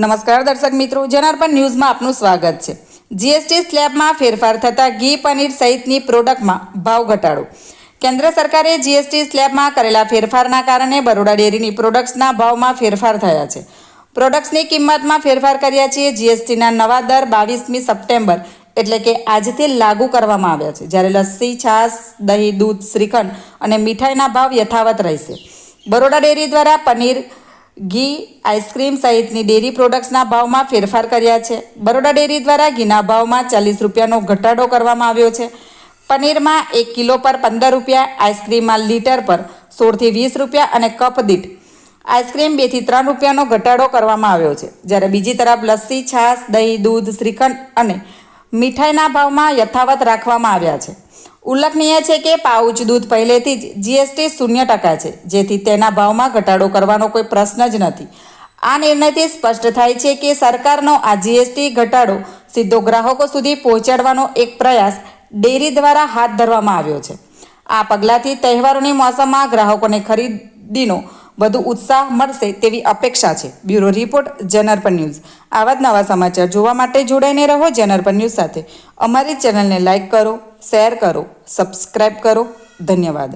નમસ્કાર દર્શક મિત્રો, જનાર્પણ ન્યૂઝમાં આપનું સ્વાગત છે. જીએસટી સ્લેબમાં ફેરફાર થતાં ઘી, પનીર સહિતની પ્રોડક્ટમાં ભાવ ઘટાડો. કેન્દ્ર સરકારે જીએસટી સ્લેબમાં કરેલા ફેરફારના કારણે બરોડા ડેરીની પ્રોડક્ટ્સના ભાવમાં ફેરફાર થયા છે. પ્રોડક્ટ્સની કિંમતમાં ફેરફાર કર્યા છીએ જીએસટીના નવા દર બાવીસમી સપ્ટેમ્બર, એટલે કે આજથી લાગુ કરવામાં આવ્યા છે, જ્યારે લસ્સી, છાશ, દહીં, દૂધ, શ્રીખંડ અને મીઠાઈના ભાવ યથાવત રહેશે. બરોડા ડેરી દ્વારા પનીર ઘી, આઈસ્ક્રીમ સહિતની ડેરી પ્રોડક્ટ્સના ભાવમાં ફેરફાર કર્યા છે. બરોડા ડેરી દ્વારા ઘીના ભાવમાં ચાલીસ રૂપિયાનો ઘટાડો કરવામાં આવ્યો છે. પનીરમાં એક કિલો પર પંદર રૂપિયા, આઈસ્ક્રીમમાં લીટર પર સોળથી વીસ રૂપિયા અને કપ દીઠ. આઈસ્ક્રીમ બેથી ત્રણ રૂપિયાનો ઘટાડો કરવામાં આવ્યો છે. જ્યારે બીજી તરફ લસ્સી, છાશ, દહીં, દૂધ, શ્રીખંડ અને મીઠાઈના ભાવમાં યથાવત રાખવામાં આવ્યા છે. ઉલ્લેખનીય છે કે પાઉચ દૂધ પહેલેથી જ જીએસટી શૂન્ય ટકા છે, જેથી તેના ભાવમાં ઘટાડો કરવાનો કોઈ પ્રશ્ન જ નથી. આ નિર્ણયથી સ્પષ્ટ થાય છે કે સરકારનો આ જીએસટી ઘટાડો સીધો ગ્રાહકો સુધી પહોંચાડવાનો એક પ્રયાસ ડેરી દ્વારા હાથ ધરવામાં આવ્યો છે. આ પગલાંથી તહેવારોની મોસમમાં ગ્રાહકોને ખરીદીનો વધુ ઉત્સાહ મળશે તેવી અપેક્ષા છે. બ્યુરો રિપોર્ટ જનરપન ન્યૂઝ. આવા જ નવા સમાચાર જોવા માટે જોડાઈને રહો જનરપન ન્યૂઝ સાથે. અમારી ચેનલને લાઇક કરો, શેર કરો, સબસ્ક્રાઇબ કરો. ધન્યવાદ.